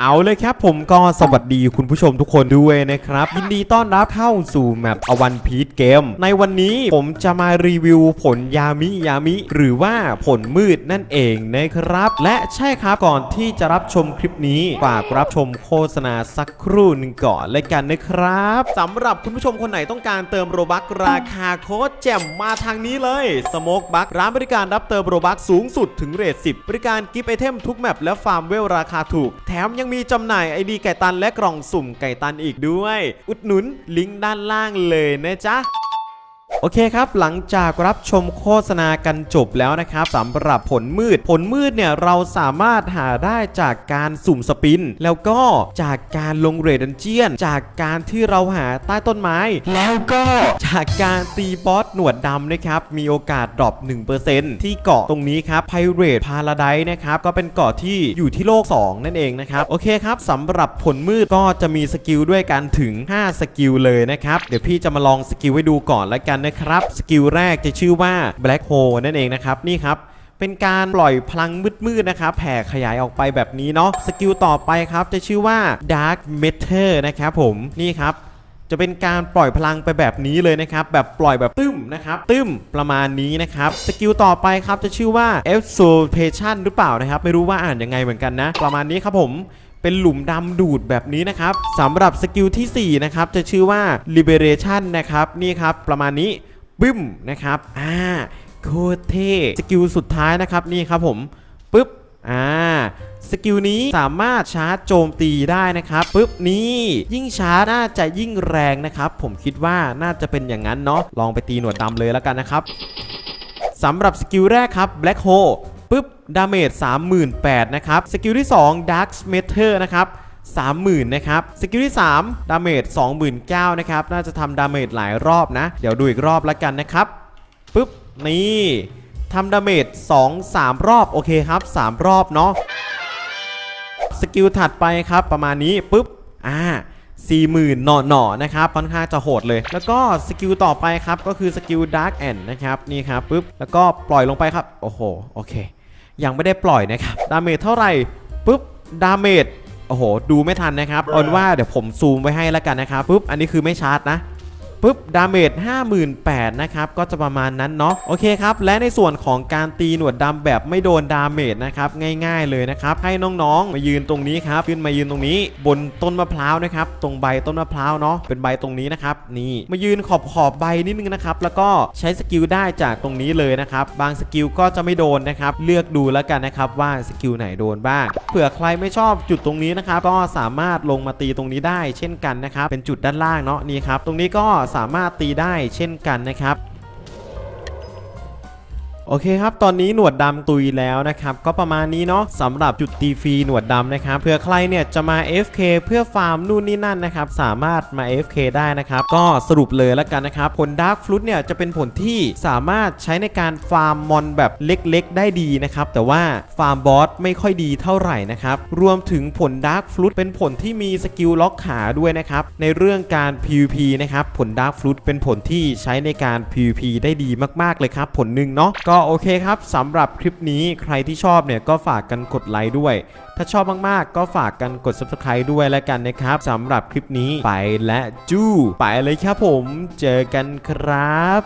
เอาเลยครับผมก็สวัสดีคุณผู้ชมทุกคนด้วยนะครับ ยินดีต้อนรับเข้าสู่แมปอวันพีทเกมในวันนี้ผมจะมารีวิวผลยามิยามิ หรือว่าผลมืดนั่นเองนะครับ และใช่ครับก่อนที่จะรับชมคลิปนี้ฝากรับชมโฆษณาสักครู่หนึ่งก่อนเลยกันนะครับสำหรับคุณผู้ชมคนไหนต้องการเติมโรบักราคาโคตรแจ่มมาทางนี้เลยสโมกบักร้านบริการรับเติมโรบักสูงสุดถึงเรท10บริการกิฟต์ไอเทมทุกแมปและฟาร์มเวลราคาถูกแถมยังังมีจำหน่ายไอดีไก่ตันและกล่องสุ่มไก่ตันอีกด้วย อุดหนุนลิงก์ด้านล่างเลยนะจ๊ะ โอเคครับ หลังจากรับชมโฆษณากันจบแล้วนะครับสำหรับผลมืด ผลมืดเนี่ยเราสามารถหาได้จากการสุ่มสปิน แล้วก็จากการลงเรดันเจียน จากการที่เราหาใต้ต้นไม้ แล้วก็จากการตีบอสหนวดดำนะครับ มีโอกาสดรอป 1%ที่เกาะตรงนี้ครับ Pirate Paradise นะครับ ก็เป็นเกาะที่อยู่ที่โลก 2 นั่นเองนะครับ โอเคครับสำหรับผลมืดก็จะมีสกิลด้วยกันถึง 5 สกิลเลยนะครับ เดี๋ยวพี่จะมาลองสกิลให้ดูก่อนแล้วกันนะครับ สกิลแรกจะชื่อว่า Black Hole นั่นเองนะครับ นี่ครับ เป็นการปล่อยพลังมืดๆนะครับ แผ่ขยายออกไปแบบนี้เนาะ สกิลต่อไปครับ จะชื่อว่า Dark Matter นะครับผม นี่ครับจะเป็นการปล่อยพลังไปแบบนี้เลยนะครับ แบบปล่อยแบบตึ้มนะครับ ตึ้มประมาณนี้นะครับ สกิลต่อไปครับจะชื่อว่า Exaltation หรือเปล่านะครับ ไม่รู้ว่าอ่านยังไงเหมือนกันนะ ประมาณนี้ครับผม เป็นหลุมดำดูดแบบนี้นะครับสำหรับสกิลทีสี่ 4 นะครับ จะชื่อว่า Liberation นะครับ นี่ครับ ประมาณนี้บึ้มนะครับ อ่า โคตรเท่สกิลสุดท้ายนะครับ นี่ครับผมปึ๊บ อ่าสกิลนี้สามารถชาร์จโจมตีได้นะครับปึ๊บนี่ยิ่งชาร์จน่าจะยิ่งแรงนะครับ ผมคิดว่าน่าจะเป็นอย่างนั้นเนาะลองไปตีหนวดดำเลยแล้วกันนะครับสำหรับสกิลแรกครับ Black Hole ดาเมจ38,000นะครับ สกิลที่ 2 Dark Matter นะครับ30,000นะครับสกิลที่ 3 ดาเมจ29,000นะครับ น่าจะทำดาเมจหลายรอบนะ เดี๋ยวดูอีกรอบแล้วกันนะครับปึ๊บ นี่ทำดาเมจ2 3 รอบ โอเคครับ 3 รอบเนาะสกิลถัดไปครับประมาณนี้ปุ๊บ อ่า40,000หน่อหน่อนะครับค่อนข้างจะโหดเลย แล้วก็สกิลต่อไปครับ ก็คือสกิล Dark End นะครับ นี่ครับปุ๊บ แล้วก็ปล่อยลงไปครับ โอ้โห โอเค ยังไม่ได้ปล่อยนะครับดาเมจเท่าไหร่ปุ๊บดาเมจโอ้โห ดูไม่ทันนะครับเอาเป็นว่าเดี๋ยวผมซูมไว้ให้แล้วกันนะครับปุ๊บอันนี้คือไม่ชาร์จนะ ปุ๊บดาเมจ58,000นะครับก็จะประมาณนั้นเนาะโอเคครับและในส่วนของการตีหนวดดำแบบไม่โดนดาเมจนะครับง่ายๆเลยนะครับให้น้องๆมายืนตรงนี้ครับขึ้นมายืนตรงนี้ บนต้นมะพร้าวนะครับตรงใบต้นมะพร้าวเนาะเป็นใบตรงนี้นะครับนี่มายืนขอบขอบใบนิดนึงนะครับแล้วก็ใช้สกิลได้จากตรงนี้เลยนะครับบางสกิลก็จะไม่โดนนะครับเลือกดูแล้วกันนะครับว่าสกิลไหนโดนบ้างเผื่อใครไม่ชอบจุดตรงนี้นะครับก็สามารถลงมาตีตรงนี้ได้ เช่นกันนะครับเป็นจุดด้านล่างเนาะนี่ครับตรงนี้ก็สสามารถตีได้เช่นกันนะครับ โอเคครับ ตอนนี้หนวดดำตุยแล้วนะครับ ก็ประมาณนี้เนาะสำหรับจุดตีฟรีหนวดดำนะครับเผื่อใครเนี่ยจะมา FK เพื่อฟาร์มนู่นนี่นั่นนะครับ สามารถมา FK ได้นะครับ ก็สรุปเลยแล้วกันนะครับ ผลดาร์กฟลุตเนี่ยจะเป็นผลที่สามารถใช้ในการฟาร์มมอนแบบเล็กๆ ได้ดีนะครับ แต่ว่าฟาร์มบอสไม่ค่อยดีเท่าไหร่นะครับ รวมถึงผลดาร์กฟลุตเป็นผลที่มีสกิลล็อกขาด้วยนะครับ ในเรื่องการ PVP นะครับ ผลดาร์กฟลุตเป็นผลที่ใช้ในการ PVP ได้ดีมากๆเลยครับ ผลหนึ่งเนาะก็โอเคครับสำหรับคลิปนี้ใครที่ชอบเนี่ยก็ฝากกันกดไลค์ด้วย ถ้าชอบมากๆ ก็ฝากกันกด subscribe ด้วยแล้วกันนะครับสำหรับคลิปนี้ไปและจู้ไปเลยครับผม เจอกันครับ